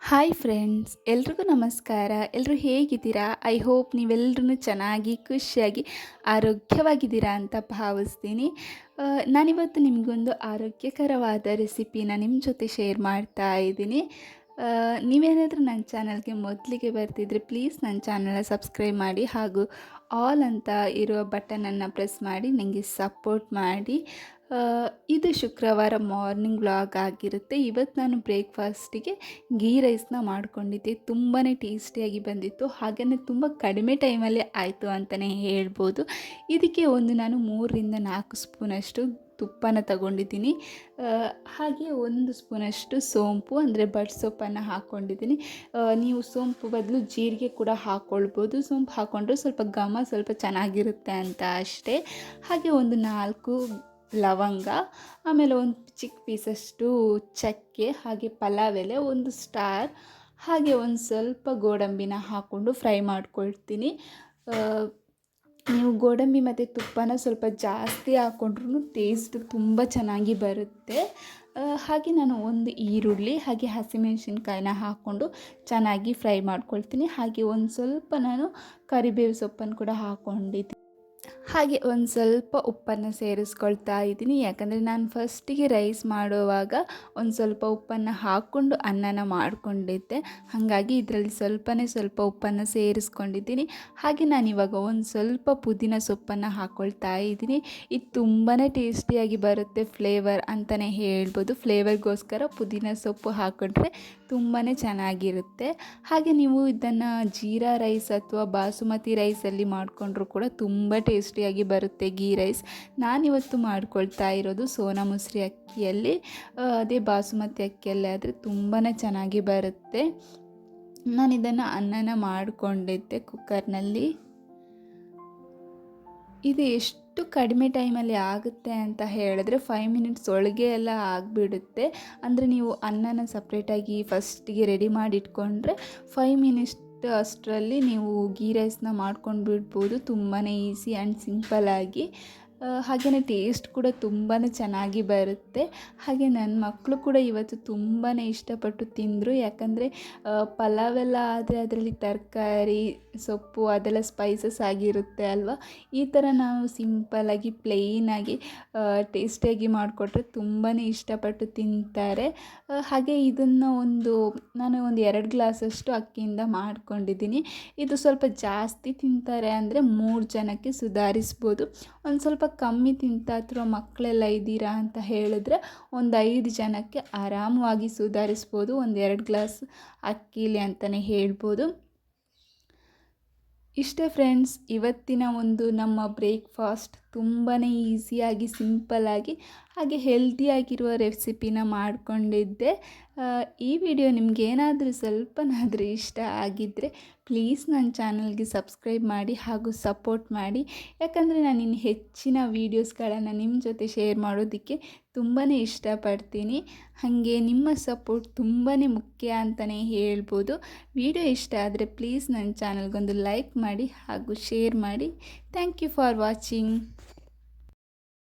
Hi friends ಎಲ್ರಿಗೂ ನಮಸ್ಕಾರ. ಎಲ್ಲರೂ ಹೇಗಿದ್ದೀರಾ? ಐ ಹೋಪ್ ನೀವೆಲ್ಲರೂ ಚೆನ್ನಾಗಿ, ಖುಷಿಯಾಗಿ, ಆರೋಗ್ಯವಾಗಿದ್ದೀರಾ ಅಂತ ಭಾವಿಸ್ತೀನಿ. ನಾನಿವತ್ತು ನಿಮಗೊಂದು ಆರೋಗ್ಯಕರವಾದ ರೆಸಿಪಿನ ನಿಮ್ಮ ಜೊತೆ ಶೇರ್ ಮಾಡ್ತಾ ಇದ್ದೀನಿ. ನೀವೇನಾದರೂ ನನ್ನ ಚಾನಲ್ಗೆ ಮೊದಲಿಗೆ ಬರ್ತಿದ್ರೆ ಪ್ಲೀಸ್ ನನ್ನ ಚಾನಲ್ನ ಸಬ್ಸ್ಕ್ರೈಬ್ ಮಾಡಿ ಹಾಗೂ ಆಲ್ ಅಂತ ಇರುವ ಬಟನನ್ನು ಪ್ರೆಸ್ ಮಾಡಿ ನನಗೆ ಸಪೋರ್ಟ್ ಮಾಡಿ. ಇದು ಶುಕ್ರವಾರ ಮಾರ್ನಿಂಗ್ ವ್ಲಾಗ್ ಆಗಿರುತ್ತೆ. ಇವತ್ತು ನಾನು ಬ್ರೇಕ್ಫಾಸ್ಟಿಗೆ ಗೀ ರೈಸ್ನ ಮಾಡ್ಕೊಂಡಿದ್ದೆ. ತುಂಬಾ ಟೇಸ್ಟಿಯಾಗಿ ಬಂದಿತ್ತು. ಹಾಗೆಯೇ ತುಂಬ ಕಡಿಮೆ ಟೈಮಲ್ಲಿ ಆಯಿತು ಅಂತಲೇ ಹೇಳ್ಬೋದು. ಇದಕ್ಕೆ ಒಂದು ನಾನು ಮೂರರಿಂದ ನಾಲ್ಕು ಸ್ಪೂನಷ್ಟು ತುಪ್ಪನ ತಗೊಂಡಿದ್ದೀನಿ. ಹಾಗೆ ಒಂದು ಸ್ಪೂನಷ್ಟು ಸೋಂಪು, ಅಂದರೆ ಬಡ್ ಸೊಪ್ಪನ್ನು ಹಾಕ್ಕೊಂಡಿದ್ದೀನಿ ನೀವು ಸೋಂಪು ಬದಲು ಜೀರಿಗೆ ಕೂಡ ಹಾಕ್ಕೊಳ್ಬೋದು ಸೋಂಪು ಹಾಕ್ಕೊಂಡ್ರೆ ಸ್ವಲ್ಪ ಘಮ ಸ್ವಲ್ಪ ಚೆನ್ನಾಗಿರುತ್ತೆ ಅಂತ ಅಷ್ಟೇ. ಹಾಗೆ ಒಂದು ನಾಲ್ಕು ಲವಂಗ, ಆಮೇಲೆ ಒಂದು ಚಿಕ್ಕ ಪೀಸಷ್ಟು ಚಕ್ಕೆ, ಹಾಗೆ ಪಲಾವ್ ಎಲೆ ಒಂದು ಸ್ಟಾರ್, ಹಾಗೆ ಒಂದು ಸ್ವಲ್ಪ ಗೋಡಂಬಿನ ಹಾಕ್ಕೊಂಡು ಫ್ರೈ ಮಾಡ್ಕೊಳ್ತೀನಿ. ನೀವು ಗೋಡಂಬಿ ಮತ್ತು ತುಪ್ಪನ ಸ್ವಲ್ಪ ಜಾಸ್ತಿ ಹಾಕ್ಕೊಂಡ್ರೂ ಟೇಸ್ಟ್ ತುಂಬ ಚೆನ್ನಾಗಿ ಬರುತ್ತೆ. ಹಾಗೆ ನಾನು ಒಂದು ಈರುಳ್ಳಿ, ಹಾಗೆ ಹಸಿಮೆಣಸಿನ್ಕಾಯಿನ ಹಾಕ್ಕೊಂಡು ಚೆನ್ನಾಗಿ ಫ್ರೈ ಮಾಡ್ಕೊಳ್ತೀನಿ. ಹಾಗೆ ಒಂದು ಸ್ವಲ್ಪ ನಾನು ಕರಿಬೇವು ಸೊಪ್ಪನ್ನು ಕೂಡ ಹಾಕ್ಕೊಂಡಿದ್ದೀನಿ ಹಾಗೆ ಒಂದು ಸ್ವಲ್ಪ ಉಪ್ಪನ್ನು ಸೇರಿಸ್ಕೊಳ್ತಾ ಇದ್ದೀನಿ. ಯಾಕಂದರೆ ನಾನು ಫಸ್ಟಿಗೆ ರೈಸ್ ಮಾಡುವಾಗ ಒಂದು ಸ್ವಲ್ಪ ಉಪ್ಪನ್ನು ಹಾಕ್ಕೊಂಡು ಅನ್ನನ ಮಾಡಿಕೊಂಡಿದ್ದೆ. ಹಾಗಾಗಿ ಇದರಲ್ಲಿ ಸ್ವಲ್ಪನೇ ಸ್ವಲ್ಪ ಉಪ್ಪನ್ನು ಸೇರಿಸ್ಕೊಂಡಿದ್ದೀನಿ. ಹಾಗೆ ನಾನು ಇವಾಗ ಒಂದು ಸ್ವಲ್ಪ ಪುದೀನ ಸೊಪ್ಪನ್ನು ಹಾಕ್ಕೊಳ್ತಾ ಇದ್ದೀನಿ. ಇದು ತುಂಬಾ ಟೇಸ್ಟಿಯಾಗಿ ಬರುತ್ತೆ ಫ್ಲೇವರ್ ಅಂತಲೇ ಹೇಳ್ಬೋದು. ಫ್ಲೇವರ್ಗೋಸ್ಕರ ಪುದೀನ ಸೊಪ್ಪು ಹಾಕ್ಕೊಂಡ್ರೆ ತುಂಬಾ ಚೆನ್ನಾಗಿರುತ್ತೆ. ಹಾಗೆ ನೀವು ಇದನ್ನು ಜೀರಾ ರೈಸ್ ಅಥವಾ ಬಾಸುಮತಿ ರೈಸಲ್ಲಿ ಮಾಡಿಕೊಂಡ್ರೂ ಕೂಡ ತುಂಬ ಟೇಸ್ಟಿಯಾಗಿ ಬರುತ್ತೆ ಗೀ ರೈಸ್. ನಾನಿವತ್ತು ಮಾಡ್ಕೊಳ್ತಾ ಇರೋದು ಸೋನಾ ಮುಸ್ರಿ ಅಕ್ಕಿಯಲ್ಲಿ. ಅದೇ ಬಾಸುಮತಿ ಅಕ್ಕಿಯಲ್ಲೇ ಆದರೆ ತುಂಬಾ ಚೆನ್ನಾಗಿ ಬರುತ್ತೆ. ನಾನು ಇದನ್ನು ಅನ್ನನ ಮಾಡಿಕೊಂಡಿದ್ದೆ ಕುಕ್ಕರ್ನಲ್ಲಿ. ಇದು ಎಷ್ಟು ಕಡಿಮೆ ಟೈಮಲ್ಲಿ ಆಗುತ್ತೆ ಅಂತ ಹೇಳಿದ್ರೆ ಫೈವ್ ಮಿನಿಟ್ಸ್ ಒಳಗೆ ಎಲ್ಲ ಆಗಿಬಿಡುತ್ತೆ. ಅಂದರೆ ನೀವು ಅನ್ನನ ಸಪ್ರೇಟಾಗಿ ಫಸ್ಟಿಗೆ ರೆಡಿ ಮಾಡಿ ಇಟ್ಕೊಂಡ್ರೆ ಫೈವ್ ಮಿನಿಟ್ಸ್ ಅಷ್ಟರಲ್ಲಿ ನೀವು ಗೀ ರೈಸ್ನ ಮಾಡ್ಕೊಂಡು ಬಿಡ್ಬೋದು ತುಂಬಾ ಈಸಿ ಆ್ಯಂಡ್ ಸಿಂಪಲ್ಲಾಗಿ. ಹಾಗೆಯೇ ಟೇಸ್ಟ್ ಕೂಡ ತುಂಬಾ ಚೆನ್ನಾಗಿ ಬರುತ್ತೆ. ಹಾಗೆ ನನ್ನ ಮಕ್ಕಳು ಕೂಡ ಇವತ್ತು ತುಂಬಾ ಇಷ್ಟಪಟ್ಟು ತಿಂದರು. ಯಾಕಂದರೆ ಪಲಾವೆಲ್ಲ ಆದರೆ ಅದರಲ್ಲಿ ತರಕಾರಿ, ಸೊಪ್ಪು, ಅದೆಲ್ಲ ಸ್ಪೈಸಸ್ ಆಗಿರುತ್ತೆ ಅಲ್ವಾ? ಈ ಥರ ನಾವು ಸಿಂಪಲ್ಲಾಗಿ ಪ್ಲೇನಾಗಿ ಟೇಸ್ಟಿಯಾಗಿ ಮಾಡಿಕೊಟ್ರೆ ತುಂಬಾ ಇಷ್ಟಪಟ್ಟು ತಿಂತಾರೆ. ಹಾಗೆ ಇದನ್ನು ಒಂದು, ನಾನು ಒಂದು ಎರಡು ಗ್ಲಾಸಷ್ಟು ಅಕ್ಕಿಯಿಂದ ಮಾಡ್ಕೊಂಡಿದ್ದೀನಿ. ಇದು ಸ್ವಲ್ಪ ಜಾಸ್ತಿ ತಿಂತಾರೆ ಅಂದರೆ ಮೂರು ಜನಕ್ಕೆ ಸುಧಾರಿಸ್ಬೋದು. ಒಂದು ಸ್ವಲ್ಪ ಕಮ್ಮಿ ತಿಂತಾ ಮಕ್ಕಳೆಲ್ಲ ಇದ್ದೀರಾ ಅಂತ ಹೇಳಿದ್ರೆ ಒಂದು ಐದು ಜನಕ್ಕೆ ಆರಾಮವಾಗಿ ಸುಧಾರಿಸ್ಬೋದು, ಒಂದು ಎರಡು ಗ್ಲಾಸ್ ಅಕ್ಕಿಲಿ ಅಂತಲೇ ಹೇಳ್ಬೋದು. ಇಷ್ಟೇ ಫ್ರೆಂಡ್ಸ್ ಇವತ್ತಿನ ಒಂದು ನಮ್ಮ ಬ್ರೇಕ್ಫಾಸ್ಟ್ ತುಂಬಾ ಈಸಿಯಾಗಿ, ಸಿಂಪಲ್ಲಾಗಿ, ಹಾಗೆ ಹೆಲ್ದಿಯಾಗಿರುವ ರೆಸಿಪಿನ ಮಾಡಿಕೊಂಡಿದ್ದೆ. ಈ ವಿಡಿಯೋ ನಿಮ್ಗೆ ಏನಾದರೂ ಸ್ವಲ್ಪನಾದರೂ ಇಷ್ಟ ಆಗಿದ್ದರೆ ಪ್ಲೀಸ್ ನನ್ನ ಚಾನಲ್ಗೆ ಸಬ್ಸ್ಕ್ರೈಬ್ ಮಾಡಿ ಹಾಗೂ ಸಪೋರ್ಟ್ ಮಾಡಿ. ಯಾಕಂದರೆ ನಾನು ಇನ್ನು ಹೆಚ್ಚಿನ ವೀಡಿಯೋಸ್ಗಳನ್ನು ನಿಮ್ಮ ಜೊತೆ ಶೇರ್ ಮಾಡೋದಕ್ಕೆ ತುಂಬಾ ಇಷ್ಟಪಡ್ತೀನಿ. ಹಾಗೆ ನಿಮ್ಮ ಸಪೋರ್ಟ್ ತುಂಬಾ ಮುಖ್ಯ ಅಂತಲೇ ಹೇಳ್ಬೋದು. ವಿಡಿಯೋ ಇಷ್ಟ ಆದರೆ ಪ್ಲೀಸ್ ನನ್ನ ಚಾನಲ್ಗೊಂದು ಲೈಕ್ ಮಾಡಿ ಹಾಗೂ ಶೇರ್ ಮಾಡಿ. Thank you for watching.